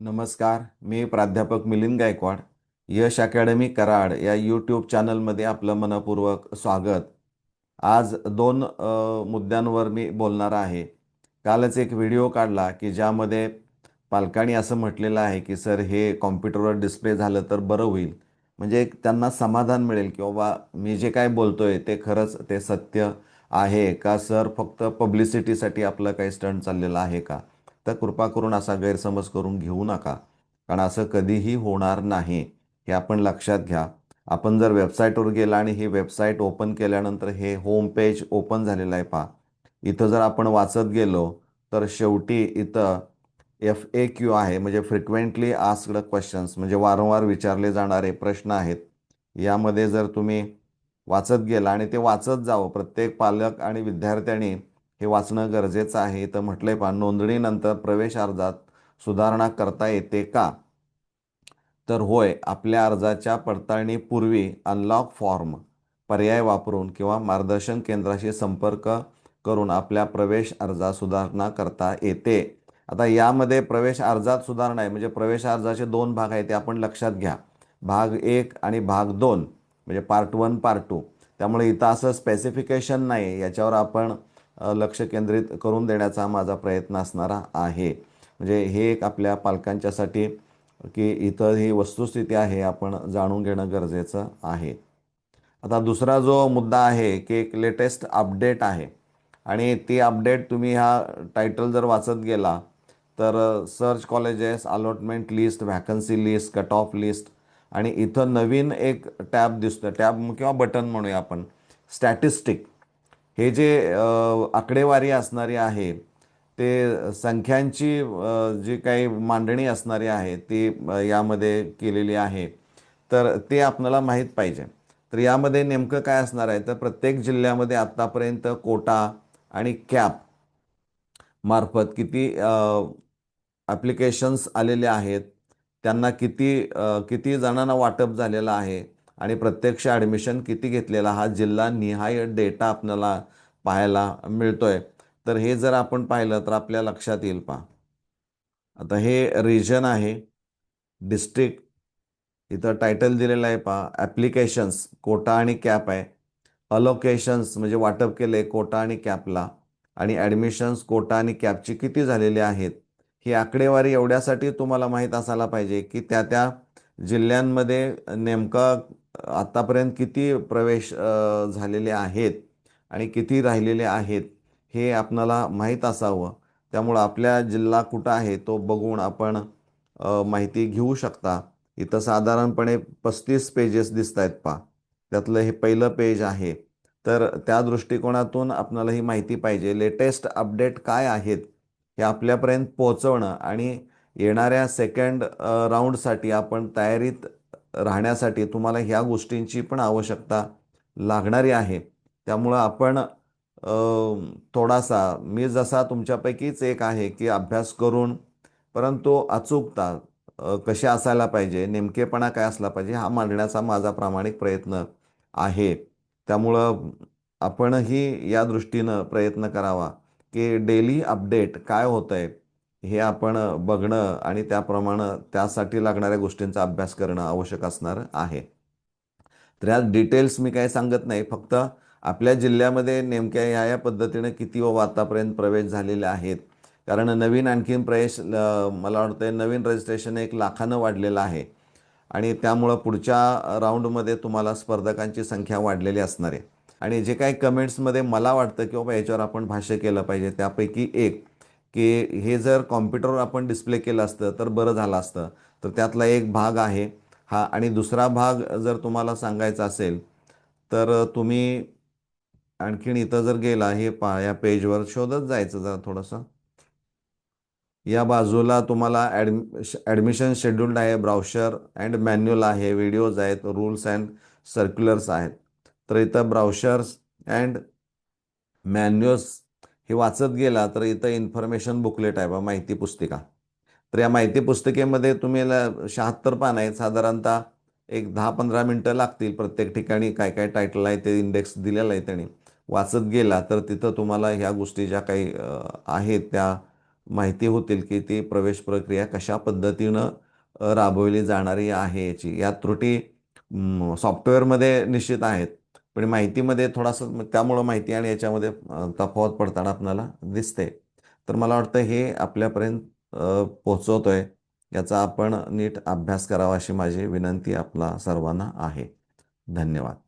नमस्कार मी प्राध्यापक मिलिंद गायकवाड यश अकॅडमी कराड या यूट्यूब चॅनलमध्ये आपलं मनपूर्वक स्वागत. आज दोन मुद्द्यांवर मी बोलणार आहे. कालच एक व्हिडिओ काढला की ज्यामध्ये पालकांनी असं म्हटलेलं आहे की सर हे कॉम्प्युटरवर डिस्प्ले झालं तर बरं होईल. म्हणजे एक त्यांना समाधान मिळेल की बाबा मी जे काय बोलतोय ते खरंच ते सत्य आहे का? सर फक्त पब्लिसिटीसाठी आपलं काही स्टंट चाललेलं आहे का? तर कृपा करून असा गैरसमज करून घेऊ नका. कारण असं कधीही होणार नाही. हे आपण लक्षात घ्या. आपण जर वेबसाईटवर गेला आणि ही वेबसाईट ओपन केल्यानंतर हे होम पेज ओपन झालेलं आहे पहा. इथं जर आपण वाचत गेलो तर शेवटी इथं एफ ए क्यू आहे. म्हणजे फ्रिक्वेंटली आस्क्ड क्वेश्चन्स म्हणजे वारंवार विचारले जाणारे प्रश्न आहेत. यामध्ये जर तुम्ही वाचत गेला आणि ते वाचत जावं प्रत्येक पालक आणि विद्यार्थ्यांनी हे वाचणं गरजेचं आहे. तर म्हटलंय पहा नोंदणीनंतर प्रवेश अर्जात सुधारणा करता येते का? तर होय आपल्या अर्जाच्या पडताळणीपूर्वी अनलॉक फॉर्म पर्याय वापरून किंवा मार्गदर्शन केंद्राशी संपर्क करून आपल्या प्रवेश अर्जात सुधारणा करता येते. आता यामध्ये प्रवेश अर्जात सुधारणा आहे. म्हणजे प्रवेश अर्जाचे दोन भाग आहेत ते आपण लक्षात घ्या. भाग एक आणि भाग दोन म्हणजे पार्ट वन पार्ट टू त्यामुळे इथं असं स्पेसिफिकेशन नाही. याच्यावर आपण लक्ष केंद्रित करून देण्याचा माझा प्रयत्न असणारा आहे. म्हणजे हे एक आपल्या पालकांच्यासाठी की इथं ही वस्तुस्थिती आहे आपण जाणून घेणं गरजेचं आहे. आता दुसरा जो मुद्दा आहे की एक लेटेस्ट अपडेट आहे. आणि ती अपडेट तुम्ही ह्या टायटल जर वाचत गेला तर search colleges allotment list vacancy list cut off list आणि इथं नवीन एक टॅब दिसतं टॅब किंवा बटन म्हणूया आपण. स्टॅटिस्टिक हे जे आकडेवारी असणारी आहे ते संख्यांची जी काही मांडणी असणारी आहे ती यामध्ये केलेली आहे. तर ते आपल्याला माहीत पाहिजे. तर यामध्ये नेमकं काय असणार आहे? तर प्रत्येक जिल्ह्यामध्ये आत्तापर्यंत कोटा आणि कॅप मार्फत किती ॲप्लिकेशन्स आलेले आहेत? त्यांना किती किती जणांना वाटप झालेलं आहे? आणि प्रत्यक्ष ॲडमिशन किती घेतलेला हा जिल्हा निहाय डेटा आपल्याला पाहायला मिळतोय. तर हे जर आपण पाहिलं तर आपल्या लक्षात येईल पहा. आता हे रिजन आहे. डिस्ट्रिक्ट इथं टायटल दिलेलं आहे पहा. ॲप्लिकेशन्स कोटा आणि कॅप आहे. अलोकेशन्स म्हणजे वाटप केले कोटा आणि कॅपला आणि ॲडमिशन्स कोटा आणि कॅपची किती झालेली आहेत? ही आकडेवारी एवढ्यासाठी तुम्हाला माहीत असायला पाहिजे की त्या त्या जिल्ह्यांमध्ये नेमका आत्तापर्यंत किती प्रवेश झालेले आहेत आणि किती राहिलेले आहेत हे आपणाला माहीत असावं. त्यामुळं आपल्या जिल्हा कुठं आहे तो बघून आपण माहिती घेऊ शकता. इथं साधारणपणे पस्तीस पेजेस दिसत आहेत पा त्यातलं हे पहिलं पेज आहे. तर त्या दृष्टिकोनातून आपल्याला ही माहिती पाहिजे. लेटेस्ट अपडेट काय आहेत हे आपल्यापर्यंत पोहोचवणं आणि येणाऱ्या सेकंड राऊंडसाठी आपण तयारीत राहण्यासाठी तुम्हाला ह्या गोष्टींची पण आवश्यकता लागणारी आहे. त्यामुळं आपण थोडासा मी जसा तुमच्यापैकीच एक आहे की अभ्यास करून परंतु अचूकता कशी असायला पाहिजे नेमकेपणा काय असला पाहिजे हा मांडण्याचा माझा प्रामाणिक प्रयत्न आहे. त्यामुळं आपणही या दृष्टीनं प्रयत्न करावा की डेली अपडेट काय होतं आहे हे आपण बघणं आणि त्याप्रमाणे त्यासाठी लागणाऱ्या गोष्टींचा अभ्यास करणं आवश्यक असणार आहे. तर यात डिटेल्स मी काही सांगत नाही. फक्त आपल्या जिल्ह्यामध्ये नेमक्या ह्या या पद्धतीनं किती व आतापर्यंत प्रवेश झालेले आहेत कारण नवीन आणखीन प्रवेश मला वाटतं नवीन रजिस्ट्रेशन एक लाखानं वाढलेलं आहे. आणि त्यामुळं पुढच्या राऊंडमध्ये तुम्हाला स्पर्धकांची संख्या वाढलेली असणार आहे. आणि जे काही कमेंट्समध्ये मला वाटतं की बाबा याच्यावर आपण भाष्य केलं पाहिजे त्यापैकी एक की हे जर कॉम्प्युटरवर आपण डिस्प्ले केलं असतं तर बरं झालं असतं. तर त्यातला एक भाग आहे हा. आणि दुसरा भाग जर तुम्हाला सांगायचा असेल तर तुम्ही आणखीन इथं जर गेला हे पा या पेजवर शोधत जायचं जरा थोडंसं. या बाजूला तुम्हाला ॲडमि ॲडमिशन शेड्युल्ड आहे ब्राउशर अँड मॅन्युअल आहे व्हिडिओज आहेत रूल्स अँड सर्क्युलर्स आहेत. तर इथं ब्राउशर्स अँड मॅन्युअल्स हे वाचत गेला तर इथं इन्फॉर्मेशन बुकलेट आहे बा माहिती पुस्तिका. तर या माहिती पुस्तिकेमध्ये तुम्ही शहात्तर पान आहेत. साधारणतः एक दहा पंधरा मिनटं लागतील प्रत्येक ठिकाणी काय काय टायटल आहे ते इंडेक्स दिलेलं आहे त्यांनी. वाचत गेला तर तिथं तुम्हाला ह्या गोष्टी ज्या काही आहेत त्या माहिती होतील की ती प्रवेश प्रक्रिया कशा पद्धतीनं राबवली जाणारी आहे याची. या त्रुटी सॉफ्टवेअरमध्ये निश्चित आहेत. पण माहितीमध्ये थोडासा त्यामुळं माहिती आणि याच्यामध्ये तफावत पडताना आपल्याला दिसते. तर मला वाटतं हे आपल्यापर्यंत पोहोचवतोय याचा आपण नीट अभ्यास करावा अशी माझी विनंती आपला सर्वांना आहे. धन्यवाद.